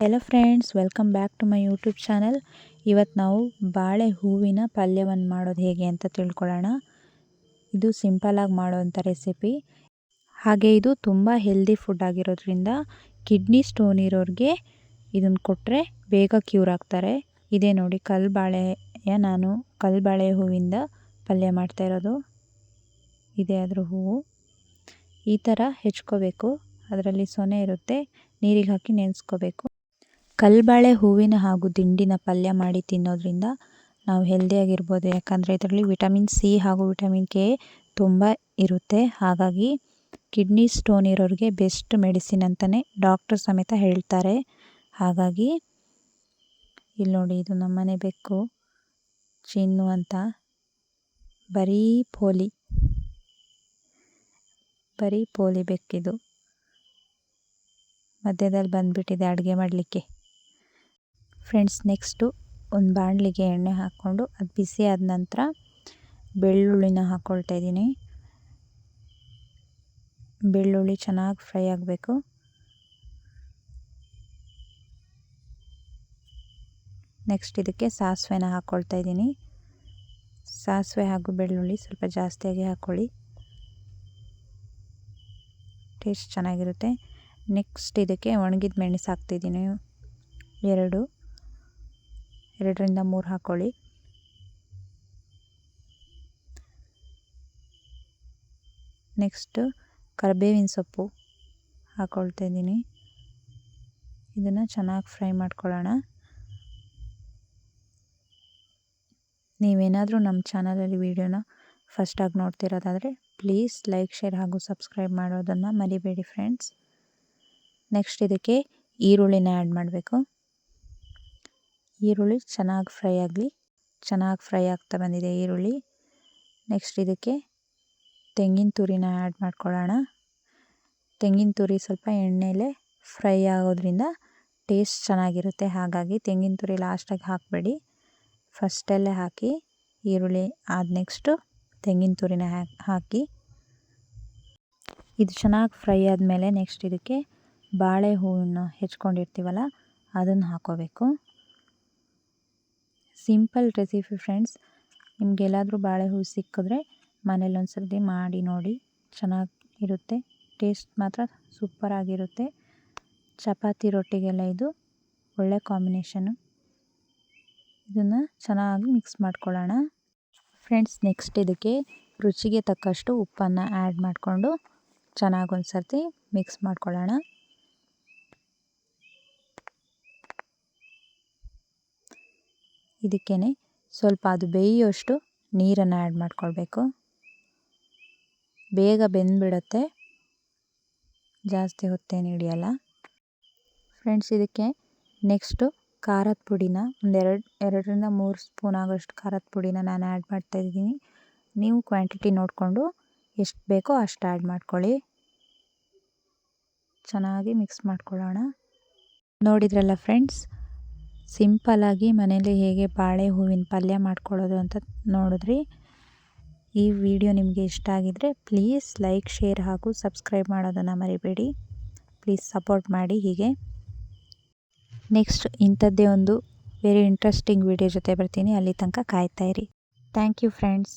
Hello friends welcome back to my YouTube channel ಇವತ್ತು ನಾವು ಬಾಳೆ ಹೂವಿನ ಪಲ್ಯವನ್ನು ಮಾಡೋದು ಹೇಗೆ ಅಂತ ತಿಳ್ಕೊಳ್ಳೋಣ. ಇದು ಸಿಂಪಲಾಗಿ ಮಾಡೋವಂಥ ರೆಸಿಪಿ ಹಾಗೆ ಇದು ತುಂಬ ಹೆಲ್ದಿ ಫುಡ್ ಆಗಿರೋದ್ರಿಂದ ಕಿಡ್ನಿ ಸ್ಟೋನ್ ಇರೋರಿಗೆ ಇದನ್ನು ಕೊಟ್ಟರೆ ಬೇಗ ಕ್ಯೂರ್ ಆಗ್ತಾರೆ. ಇದೇ ನೋಡಿ ಕಲ್ಬಾಳೆಯ ನಾನು ಕಲ್ಬಾಳೆ ಹೂವಿಂದ ಪಲ್ಯ ಮಾಡ್ತಾ ಇರೋದು. ಇದೇ ಅದರ ಹೂವು. ಈ ಥರ ಹೆಚ್ಕೋಬೇಕು. ಅದರಲ್ಲಿ ಸೊನೆ ಇರುತ್ತೆ. ನೀರಿಗೆ ಹಾಕಿ ನೆನೆಸ್ಕೋಬೇಕು. ಕಲ್ಬಾಳೆ ಹೂವಿನ ಹಾಗೂ ದಿಂಡಿನ ಪಲ್ಯ ಮಾಡಿ ತಿನ್ನೋದ್ರಿಂದ ನಾವು ಹೆಲ್ದಿಯಾಗಿರ್ಬೋದು. ಯಾಕಂದರೆ ಇದರಲ್ಲಿ ವಿಟಮಿನ್ ಸಿ ಹಾಗೂ ವಿಟಮಿನ್ ಕೆ ತುಂಬ ಇರುತ್ತೆ. ಹಾಗಾಗಿ ಕಿಡ್ನಿ ಸ್ಟೋನ್ ಇರೋರಿಗೆ ಬೆಸ್ಟ್ ಮೆಡಿಸಿನ್ ಅಂತಲೇ ಡಾಕ್ಟರ್ ಸಮೇತ ಹೇಳ್ತಾರೆ. ಹಾಗಾಗಿ ಇಲ್ಲಿ ನೋಡಿ, ಇದು ನಮ್ಮನೆ ಬೆಕ್ಕು, ಚಿನ್ನು ಅಂತ. ಬರೀ ಪೋಲಿ. ಬರೀ ಪೋಲಿ ಬೆಕ್ಕಿದು. ಮಧ್ಯದಲ್ಲಿ ಬಂದುಬಿಟ್ಟಿದೆ ಅಡುಗೆ ಮಾಡಲಿಕ್ಕೆ. ಫ್ರೆಂಡ್ಸ್, ನೆಕ್ಸ್ಟು ಒಂದು ಬಾಣಲಿಗೆ ಎಣ್ಣೆ ಹಾಕ್ಕೊಂಡು ಅದು ಬಿಸಿ ಆದ ನಂತರ ಬೆಳ್ಳುಳ್ಳಿನ ಹಾಕ್ಕೊಳ್ತಾ ಇದ್ದೀನಿ. ಬೆಳ್ಳುಳ್ಳಿ ಚೆನ್ನಾಗಿ ಫ್ರೈ ಆಗಬೇಕು. ನೆಕ್ಸ್ಟ್ ಇದಕ್ಕೆ ಸಾಸಿವೆನ ಹಾಕ್ಕೊಳ್ತಾ ಇದ್ದೀನಿ. ಸಾಸಿವೆ ಹಾಗೂ ಬೆಳ್ಳುಳ್ಳಿ ಸ್ವಲ್ಪ ಜಾಸ್ತಿಯಾಗಿ ಹಾಕ್ಕೊಳ್ಳಿ ಟೇಸ್ಟ್ ಚೆನ್ನಾಗಿರುತ್ತೆ. ನೆಕ್ಸ್ಟ್ ಇದಕ್ಕೆ ಒಣಗಿದ ಮೆಣಸು ಹಾಕ್ತಿದ್ದೀನಿ ಎರಡು. ಎರಡರಿಂದ ಮೂರು ಹಾಕ್ಕೊಳ್ಳಿ ನೆಕ್ಸ್ಟು ಕರಿಬೇವಿನ ಸೊಪ್ಪು ಹಾಕ್ಕೊಳ್ತಾ ಇದ್ದೀನಿ. ಇದನ್ನು ಚೆನ್ನಾಗಿ ಫ್ರೈ ಮಾಡ್ಕೊಳ್ಳೋಣ. ನೀವೇನಾದರೂ ನಮ್ಮ ಚಾನಲಲ್ಲಿ ವೀಡಿಯೋನ ಫಸ್ಟಾಗಿ ನೋಡ್ತಿರೋದಾದರೆ ಪ್ಲೀಸ್ ಲೈಕ್, ಶೇರ್ ಹಾಗೂ ಸಬ್ಸ್ಕ್ರೈಬ್ ಮಾಡೋದನ್ನು ಮರಿಬೇಡಿ ಫ್ರೆಂಡ್ಸ್. ನೆಕ್ಸ್ಟ್ ಇದಕ್ಕೆ ಈರುಳ್ಳಿನ ಆ್ಯಡ್ ಮಾಡಬೇಕು. ಈರುಳ್ಳಿ ಚೆನ್ನಾಗಿ ಫ್ರೈ ಆಗಲಿ, ಚೆನ್ನಾಗಿ ಫ್ರೈ ಆಗ್ತಾ ಬಂದಿದೆ ಈರುಳ್ಳಿ. ನೆಕ್ಸ್ಟ್ ಇದಕ್ಕೆ ತೆಂಗಿನ ತುರಿನ ಆ್ಯಡ್ ಮಾಡ್ಕೊಳ್ಳೋಣ. ತೆಂಗಿನ ತುರಿ ಸ್ವಲ್ಪ ಎಣ್ಣೆಲೆ ಫ್ರೈ ಆಗೋದ್ರಿಂದ ಟೇಸ್ಟ್ ಚೆನ್ನಾಗಿರುತ್ತೆ. ಹಾಗಾಗಿ ತೆಂಗಿನ ತುರಿ ಲಾಸ್ಟಾಗಿ ಹಾಕಬೇಡಿ. ಫಸ್ಟಲ್ಲೇ ಹಾಕಿ ಈರುಳ್ಳಿ ಆದ ನೆಕ್ಸ್ಟು ತೆಂಗಿನ ತುರಿನ ಹಾಕಿ ಇದು ಚೆನ್ನಾಗಿ ಫ್ರೈ ಆದಮೇಲೆ ನೆಕ್ಸ್ಟ್ ಇದಕ್ಕೆ ಬಾಳೆ ಹೂವನ್ನು ಹೆಚ್ಕೊಂಡಿರ್ತೀವಲ್ಲ, ಅದನ್ನು ಹಾಕೋಬೇಕು. Simple recipe friends. ನಿಮಗೆಲ್ಲಾದರೂ ಬಾಳೆ ಹೂವು ಸಿಕ್ಕಿದ್ರೆ ಮನೇಲಿ ಒಂದು ಸರ್ತಿ ಮಾಡಿ ನೋಡಿ. ಚೆನ್ನಾಗಿ ಇರುತ್ತೆ ಟೇಸ್ಟ್ ಮಾತ್ರ ಸೂಪರಾಗಿರುತ್ತೆ ಚಪಾತಿ ರೊಟ್ಟಿಗೆಲ್ಲ ಇದು. ಒಳ್ಳೆ ಕಾಂಬಿನೇಷನು. ಇದನ್ನು ಚೆನ್ನಾಗಿ ಮಿಕ್ಸ್ ಮಾಡ್ಕೊಳ್ಳೋಣ. ಫ್ರೆಂಡ್ಸ್, ನೆಕ್ಸ್ಟ್ ಇದಕ್ಕೆ ರುಚಿಗೆ ತಕ್ಕಷ್ಟು ಉಪ್ಪನ್ನು ಆ್ಯಡ್ ಮಾಡಿಕೊಂಡು ಚೆನ್ನಾಗಿ ಒಂದು ಸರ್ತಿ ಮಿಕ್ಸ್ ಮಾಡ್ಕೊಳ್ಳೋಣ. ಇದಕ್ಕೇ ಸ್ವಲ್ಪ ಅದು ಬೇಯುವಷ್ಟು ನೀರನ್ನು ಆ್ಯಡ್ ಮಾಡ್ಕೊಳ್ಬೇಕು. ಬೇಗ ಬೆಂದುಬಿಡುತ್ತೆ. ಜಾಸ್ತಿ ಹೊತ್ತೇನು ಹಿಡಿಯಲ್ಲ. ಫ್ರೆಂಡ್ಸ್ ಇದಕ್ಕೆ ನೆಕ್ಸ್ಟು ಖಾರದ ಪುಡಿನ ಒಂದೆರಡು, ಎರಡರಿಂದ ಮೂರು ಸ್ಪೂನ್ ಆಗೋಷ್ಟು ಖಾರದ ಪುಡಿನ ನಾನು ಆ್ಯಡ್ ಮಾಡ್ತಾಯಿದ್ದೀನಿ ನೀವು ಕ್ವಾಂಟಿಟಿ ನೋಡಿಕೊಂಡು ಎಷ್ಟು ಬೇಕೋ ಅಷ್ಟು ಆ್ಯಡ್ ಮಾಡ್ಕೊಳ್ಳಿ. ಚೆನ್ನಾಗಿ ಮಿಕ್ಸ್ ಮಾಡ್ಕೊಳ್ಳೋಣ. ನೋಡಿದ್ರಲ್ಲ ಫ್ರೆಂಡ್ಸ್ ಸಿಂಪಲಾಗಿ ಮನೇಲಿ ಹೇಗೆ ಬಾಳೆ ಹೂವಿನ ಪಲ್ಯ ಮಾಡ್ಕೊಳ್ಳೋದು ಅಂತ ನೋಡಿದ್ರಿ. ಈ ವಿಡಿಯೋ ನಿಮಗೆ ಇಷ್ಟ ಆಗಿದರೆ ಪ್ಲೀಸ್ ಲೈಕ್, ಶೇರ್ ಹಾಗೂ ಸಬ್ಸ್ಕ್ರೈಬ್ ಮಾಡೋದನ್ನು ಮರಿಬೇಡಿ. ಪ್ಲೀಸ್ ಸಪೋರ್ಟ್ ಮಾಡಿ ಹೀಗೆ. ನೆಕ್ಸ್ಟ್ ಇಂಥದ್ದೇ ಒಂದು ವೆರಿ ಇಂಟ್ರೆಸ್ಟಿಂಗ್ ವಿಡಿಯೋ ಜೊತೆ ಬರ್ತೀನಿ. ಅಲ್ಲಿ ತನಕ ಕಾಯ್ತಾಯಿರಿ ಥ್ಯಾಂಕ್ ಯು ಫ್ರೆಂಡ್ಸ್